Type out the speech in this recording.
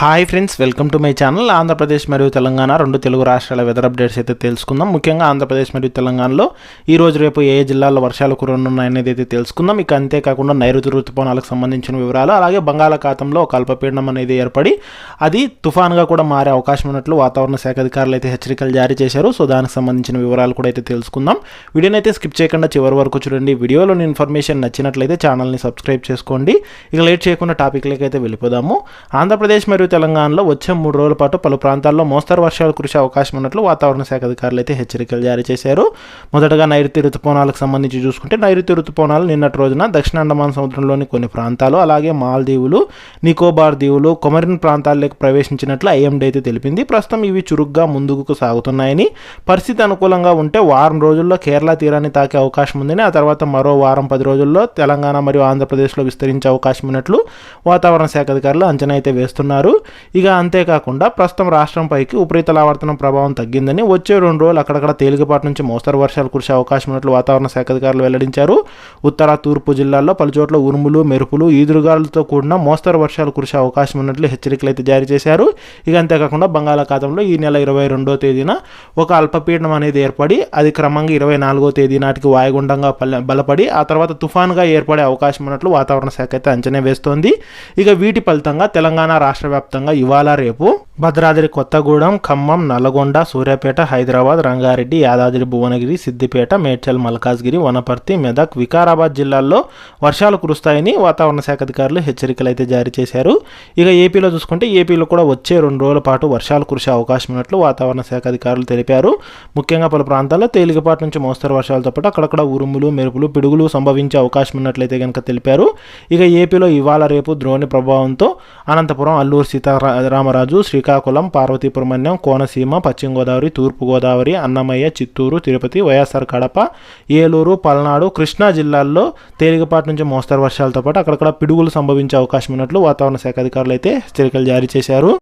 Hi friends welcome to my channel Andhra Pradesh మరియు తెలంగాణ రెండు తెలుగు రాష్ట్రాల వెదర్ అప్డేట్స్ అయితే తెలుసుకుందాం. ముఖ్యంగా ఆంధ్రప్రదేశ్ మరియు తెలంగాణలో ఈ రోజు రేపు ఏ జిల్లాల్లో వర్షాలు కురనున్నాయనేది అయితే తెలుసుకుందాం. ఇక అంతేకాకుండా నైరుతి ఋతుపవనాలకు సంబంధించిన వివరాలు అలాగే బంగాళాఖాతంలో ఒక అల్పపీడనం అనేది ఏర్పడి అది తుఫాన్గా కూడా మారే అవకాశం ఉన్నట్లు వాతావరణ శాఖ అధికారులు అయితే హెచ్చరికలు జారీ చేశారు. సో దానికి సంబంధించిన వివరాలు కూడా అయితే తెలుసుకుందాం. వీడియోని అయితే స్కిప్ చేయకుండా చివరి వరకు చూడండి. వీడియోలోని ఇన్ఫర్మేషన్ నచ్చినట్లయితే ఛానల్ని సబ్స్క్రైబ్ చేసుకోండి. ఇక లేట్ చేయకుండా టాపిక్లకి అయితే వెళ్ళిపోదాము. ఆంధ్రప్రదేశ్ మరియు తెలంగాణలో వచ్చే మూడు రోజుల పాటు పలు ప్రాంతాల్లో మోస్తరు వర్షాలు కురిసే అవకాశం ఉన్నట్లు వాతావరణ శాఖ అధికారులు అయితే హెచ్చరికలు జారీ చేశారు. మొదటగా నైరుతి ఋతుపవనాలకు సంబంధించి చూసుకుంటే నైరుతి ఋతుపవనాలు నిన్నటి రోజున దక్షిణ అండమాన్ సముద్రంలోని కొన్ని ప్రాంతాలు అలాగే మాల్దీవులు నికోబార్ దీవులు కొమరిన్ ప్రాంతాల్లోకి ప్రవేశించినట్లు ఐఎండీ అయితే తెలిపింది. ప్రస్తుతం ఇవి చురుగ్గా ముందుకు సాగుతున్నాయని పరిస్థితి అనుకూలంగా ఉంటే వారం రోజుల్లో కేరళ తీరాన్ని తాకే అవకాశం ఉందని ఆ తర్వాత మరో వారం పది రోజుల్లో తెలంగాణ మరియు ఆంధ్రప్రదేశ్లో విస్తరించే అవకాశం ఉన్నట్లు వాతావరణ శాఖ అధికారులు అంచనా అయితే వేస్తున్నారు. ఇక అంతేకాకుండా ప్రస్తుతం రాష్ట్రంపైకి ఉపరితల ఆవర్తనం ప్రభావం తగ్గిందని వచ్చే రెండు రోజులు అక్కడక్కడ తేలికపాటి నుంచి మోస్తరు వర్షాలు కురిసే అవకాశం ఉన్నట్లు వాతావరణ శాఖ అధికారులు వెల్లడించారు. ఉత్తర తూర్పు జిల్లాల్లో పలుచోట్ల ఉరుములు మెరుపులు ఈదురుగాలతో కూడిన మోస్తరు వర్షాలు కురిసే అవకాశం ఉన్నట్లు హెచ్చరికలు అయితే జారీ చేశారు. ఇక అంతేకాకుండా బంగాళాఖాతంలో ఈ నెల ఇరవై రెండో తేదీన ఒక అల్పపీడనం అనేది ఏర్పడి అది క్రమంగా ఇరవై నాలుగో తేదీ నాటికి వాయుగుండంగా బలపడి ఆ తర్వాత తుఫాన్గా ఏర్పడే అవకాశం ఉన్నట్లు వాతావరణ శాఖ అయితే అంచనా వేస్తోంది. ఇక వీటి ఫలితంగా తెలంగాణ రాష్ట్ర వ్యాప్తంగా ఇవాళ రేపు భద్రాద్రి కొత్తగూడెం ఖమ్మం నల్గొండ సూర్యాపేట హైదరాబాద్ రంగారెడ్డి యాదాద్రి భువనగిరి సిద్దిపేట మేడ్చల్ మల్కాజ్గిరి వనపర్తి మెదక్ వికారాబాద్ జిల్లాల్లో వర్షాలు కురుస్తాయని వాతావరణ శాఖ అధికారులు హెచ్చరికలు అయితే జారీ చేశారు. ఇక ఏపీలో చూసుకుంటే ఏపీలో కూడా వచ్చే రెండు రోజుల పాటు వర్షాలు కురిసే అవకాశం ఉన్నట్లు వాతావరణ శాఖ అధికారులు తెలిపారు. ముఖ్యంగా పలు ప్రాంతాల్లో తేలికపాటి నుంచి మోస్తరు వర్షాలతో పాటు అక్కడక్కడ ఉరుములు మెరుపులు పిడుగులు సంభవించే అవకాశం ఉన్నట్లయితే కనుక తెలిపారు. ఇక ఏపీలో ఇవాళ రేపు ద్రోణి ప్రభావంతో అనంతపురం అల్లూరు సీతారామరాజు శ్రీకాకుళం పార్వతీపురమణ్యం కోనసీమ పశ్చిమ గోదావరి తూర్పు గోదావరి అన్నమయ్య చిత్తూరు తిరుపతి వైఎస్ఆర్ కడప ఏలూరు పల్నాడు కృష్ణా జిల్లాల్లో తేలికపాటి నుంచి మోస్తరు వర్షాలతో పాటు అక్కడక్కడ పిడుగులు సంభవించే అవకాశం ఉన్నట్లు వాతావరణ శాఖ అధికారులు అయితే హెచ్చరికలు జారీ చేశారు.